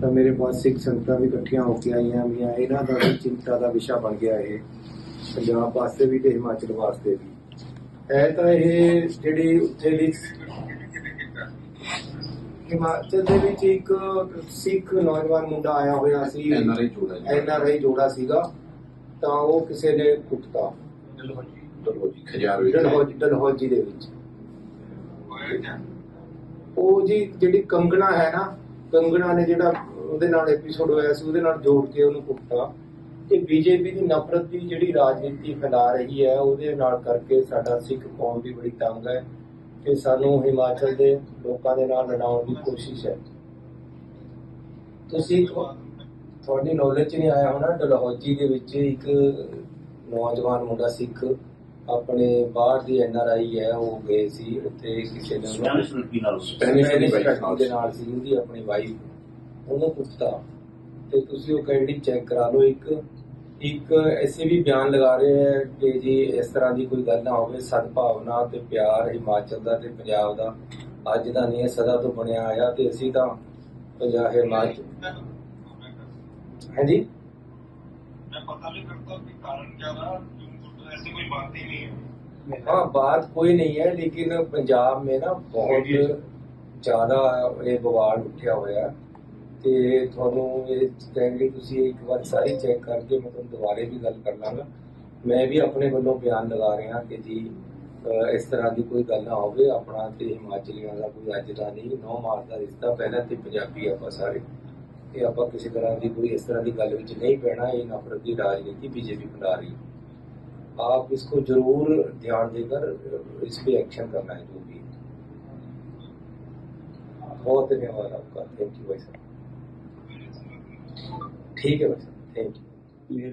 ਤਾਂ ਮੇਰੇ ਪਾਸ ਸਿੱਖ ਸੰਗਤਾਂ ਵੀ ਇਕੱਠੀਆਂ ਹੋ ਕੇ ਆਈਆਂ ਵੀਆਂ ਇਹਨਾਂ ਦਾ ਵੀ ਚਿੰਤਾ ਦਾ ਵਿਸ਼ਾ ਬਣ ਗਿਆ ਇਹ ਪੰਜਾਬ ਵਾਸਤੇ ਵੀ ਤੇ ਹਿਮਾਚਲ ਵਾਸਤੇ ਵੀ। ਹੈ ਤਾਂ ਇਹ ਜਿਹੜੀ ਉੱਥੇ ਦੀ ਹਿਮਾਚਲ ਦੇ ਵਿੱਚ ਇੱਕ ਸਿੱਖ ਨੌਜਵਾਨ ਮੁੰਡਾ ਆਇਆ ਹੋਇਆ ਸੀ। ਐਨਆਰਆਈ ਜੋੜਾ ਜੀ। ਐਨਆਰਆਈ ਜੋੜਾ ਸੀਗਾ। ਤਾਂ ਉਹ ਕਿਸੇ ਨੇ ਕੁੱਟਤਾ। ਡਲਹੋਜੀ। ਖਜਾਰ ਵਿੱਚ ਡਲਹੌਜੀ ਡਲਹੌਜੀ ਦੇ ਵਿੱਚ। ਉਹ ਜੀ ਜਿਹੜੀ ਕੰਗਣਾ ਹੈ ਨਾ ਕੰਗਣਾ ਨੇ ਜਿਹੜਾ ਉਹਦੇ ਨਾਲ ਐਪੀਸੋਡ ਹੋਇਆ ਸੀ, ਉਹਦੇ ਨਾਲ ਜੋੜ ਕੇ ਉਹਨੂੰ ਕੁੱਟਤਾ। ਤੇ ਬੀਜੇਪੀ ਦੀ ਨਫ਼ਰਤ ਦੀ ਜਿਹੜੀ ਰਾਜਨੀਤੀ ਫੈਲਾ ਰਹੀ ਹੈ, ਉਹਦੇ ਨਾਲ ਕਰਕੇ ਸਾਡਾ ਸਿੱਖ ਕੌਮ ਵੀ ਬੜੀ ਤੰਗ ਹੈ ਕਿ ਸਾਨੂੰ ਹਿਮਾਚਲ ਦੇ ਲੋਕਾਂ ਦੇ ਨਾਲ ਲੜਾਉਣ ਦੀ ਕੋਸ਼ਿਸ਼ ਹੈ। ਤੁਸੀਂ ਤੁਹਾਡੀ ਨੌਲੇਜ ਨਹੀਂ ਆਇਆ ਹੋਣਾ, ਡਲਹੌਜੀ ਦੇ ਵਿੱਚ ਇੱਕ ਨੌਜਵਾਨ ਮੁੰਡਾ ਸਿੱਖ ਆਪਣੇ ਬਾਹਰ ਦੀ ਐਨ ਆਰ ਆਈ ਹੈ ਉਹ ਗਏ ਸੀ ਉੱਥੇ ਕਿਸੇ ਨੇ ਸਪੈਨਿਸ਼ ਨਾਲ ਸੀ। ਉਹਦੀ ਆਪਣੀ ਵਾਈਫ ਉਹਨੂੰ ਪੁੱਛਤਾ ਤੇ ਤੁਸੀਂ ਉਹ ਕੈਂਡੀ ਚੈੱਕ ਕਰਾ ਲਓ ਇੱਕ ਇੱਕ ਐਸੇ ਵੀ ਬਿਆਨ ਲਗਾ ਰਹੇ ਹੈ ਕਿ ਜੀ ਇਸ ਤਰ੍ਹਾਂ ਦੀ ਕੋਈ ਗੱਲ ਨਾ ਹੋਵੇ ਸਦਭਾਵਨਾ ਤੇ ਪਿਆਰ ਹਿਮਾਚਲ ਦਾ ਤੇ ਪੰਜਾਬ ਦਾ ਅੱਜ ਦਾ ਨਹੀਂ ਹੈ ਸਦਾ ਤੋਂ ਬਣਿਆ ਆਇਆ ਤੇ ਅਸੀਂ ਤਾਂ ਪੰਜਾਬ ਹਿਮਾਚਲ। ਹਾਂਜੀ? ਮੈਂ ਪਤਾ ਨਹੀਂ ਕਰਦਾ ਕਿ ਕਾਰਨ ਕਿਆ ਦਾ क्योंकि तो ऐसी कोई बात ही नहीं है हाँ बात कोई नहीं है लेकिन पंजाब में ना बहुत ਜ਼ਿਆਦਾ ਇਹ ਬਵਾਲ ਉੱਠਿਆ ਹੋਇਆ ਤੇ ਤੁਹਾਨੂੰ ਇਹ ਕਹਿੰਦੇ ਤੁਸੀਂ ਇੱਕ ਵਾਰ ਸਾਰੀ ਚੈੱਕ ਕਰਕੇ ਮੈਂ ਤੁਹਾਨੂੰ ਦੁਬਾਰੇ ਵੀ ਗੱਲ ਕਰ ਲਾਂਗਾ ਮੈਂ ਵੀ ਆਪਣੇ ਵੱਲੋਂ ਬਿਆਨ ਲਗਾ ਰਿਹਾ ਕਿ ਜੀ ਅਹ ਇਸ ਤਰ੍ਹਾਂ ਦੀ ਕੋਈ ਗੱਲ ਨਾ ਹੋਵੇ ਆਪਣਾ ਤੇ ਹਿਮਾਚਲੀਆਂ ਦਾ ਕੋਈ ਅੱਜ ਦਾ ਨਹੀਂ ਨੌ ਮਾਸ ਦਾ ਰਿਸ਼ਤਾ ਪਹਿਲਾਂ ਤੇ ਪੰਜਾਬੀ ਆਪਾਂ ਸਾਰੇ ਇਹ ਆਪਾਂ ਕਿਸੇ ਤਰ੍ਹਾਂ ਦੀ ਕੋਈ ਇਸ ਤਰ੍ਹਾਂ ਦੀ ਗੱਲ ਵਿੱਚ ਨਹੀਂ ਪੈਣਾ ਇਹ ਨਫ਼ਰਤ ਦੀ ਰਾਜਨੀਤੀ बीजेपी फैला रही है आप इसको ज़रूर ध्यान देकर इस पर एक्शन करना है जो भी। बहुत धन्यवाद आपका। थैंक यू भाई साहब। ठीक है भाई साहब। Thank you